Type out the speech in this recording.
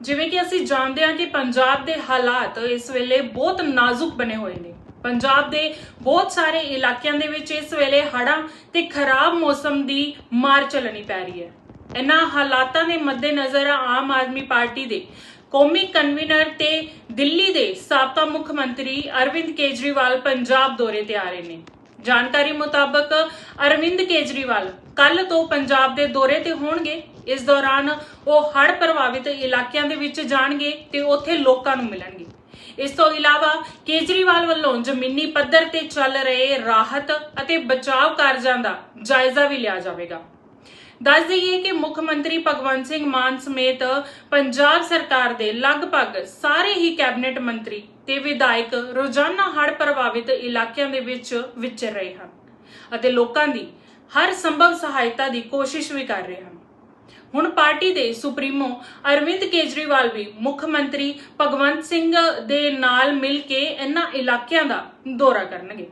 ਜਿਵੇਂ ਕਿ ਅਸੀਂ ਜਾਣਦੇ ਹਾਂ ਕਿ ਪੰਜਾਬ ਦੇ ਹਾਲਾਤ ਇਸ ਵੇਲੇ ਬਹੁਤ ਨਾਜ਼ੁਕ ਬਣੇ ਹੋਏ ਨੇ। ਪੰਜਾਬ ਦੇ ਬਹੁਤ ਸਾਰੇ ਇਲਾਕਿਆਂ ਦੇ ਵਿੱਚ ਇਸ ਵੇਲੇ ਹੜ੍ਹਾਂ ਤੇ ਖਰਾਬ ਮੌਸਮ ਦੀ ਮਾਰ ਚੱਲਣੀ ਪੈ ਰਹੀ ਹੈ। ਇਹਨਾਂ ਹਾਲਾਤਾਂ ਦੇ ਮੱਦੇਨਜ਼ਰ ਆਮ ਆਦਮੀ ਪਾਰਟੀ ਦੇ ਕੌਮੀ ਕਨਵੀਨਰ ਤੇ ਦਿੱਲੀ ਦੇ ਸਾਬਕਾ ਮੁੱਖ ਮੰਤਰੀ ਅਰਵਿੰਦ ਕੇਜਰੀਵਾਲ ਪੰਜਾਬ ਦੌਰੇ ਤੇ ਆ ਰਹੇ ਨੇ। ਜਾਣਕਾਰੀ ਮੁਤਾਬਕ ਅਰਵਿੰਦ ਕੇਜਰੀਵਾਲ ਕੱਲ ਤੋਂ ਪੰਜਾਬ ਦੇ ਦੌਰੇ ਤੇ ਹੋਣਗੇ। ਇਸ ਦੌਰਾਨ ਉਹ ਹੜ੍ਹ ਪ੍ਰਭਾਵਿਤ ਇਲਾਕਿਆਂ ਦੇ ਵਿੱਚ ਜਾਣਗੇ ਤੇ ਉੱਥੇ ਲੋਕਾਂ ਨੂੰ ਮਿਲਣਗੇ। ਇਸ ਤੋਂ ਇਲਾਵਾ ਕੇਜਰੀਵਾਲ ਵੱਲੋਂ ਜ਼ਮੀਨੀ ਪੱਧਰ ਤੇ ਚੱਲ ਰਹੇ ਰਾਹਤ ਅਤੇ ਬਚਾਅ ਕਾਰਜਾਂ ਦਾ ਜਾਇਜ਼ਾ ਵੀ ਲਿਆ ਜਾਵੇਗਾ। ਦੱਸ ਦਈਏ ਕਿ ਮੁੱਖ ਮੰਤਰੀ ਭਗਵੰਤ ਸਿੰਘ ਮਾਨ ਸਮੇਤ ਪੰਜਾਬ ਸਰਕਾਰ ਦੇ ਲਗਭਗ ਸਾਰੇ ਹੀ ਕੈਬਨਿਟ ਮੰਤਰੀ ਤੇ ਵਿਧਾਇਕ ਰੋਜ਼ਾਨਾ ਹੜ੍ਹ ਪ੍ਰਭਾਵਿਤ ਇਲਾਕਿਆਂ ਦੇ ਵਿੱਚ ਵਿਚਰ ਰਹੇ ਹਨ ਅਤੇ ਲੋਕਾਂ ਦੀ ਹਰ ਸੰਭਵ ਸਹਾਇਤਾ ਦੀ ਕੋਸ਼ਿਸ਼ ਵੀ ਕਰ ਰਹੇ ਹਨ। ਹੁਣ ਪਾਰਟੀ ਦੇ ਸੁਪਰੀਮੋ ਅਰਵਿੰਦ ਕੇਜਰੀਵਾਲ ਵੀ ਮੁੱਖ ਮੰਤਰੀ ਭਗਵੰਤ ਸਿੰਘ ਦੇ ਨਾਲ ਮਿਲ ਕੇ ਇਹਨਾਂ ਇਲਾਕਿਆਂ ਦਾ ਦੌਰਾ ਕਰਨਗੇ।